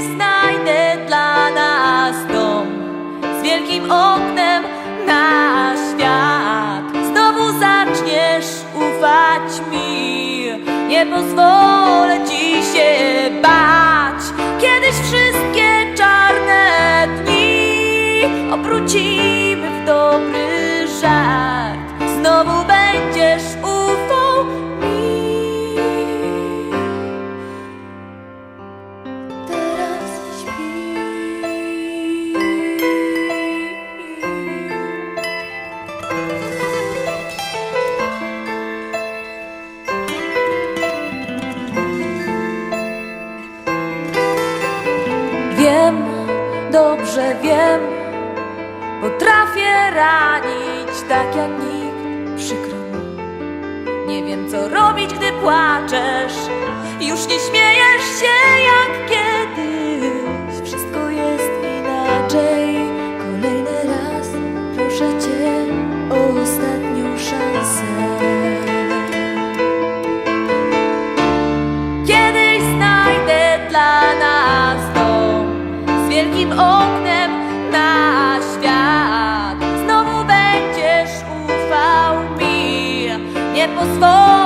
znajdę dla nas dom z wielkim oknem na świat. Znowu zaczniesz ufać mi, nie pozwolę ci się Wiem, dobrze wiem, potrafię ranić tak jak nikt, przykro mi. Nie wiem co robić, gdy płaczesz, na świat. Znowu będziesz ufał mi, nie pozwolę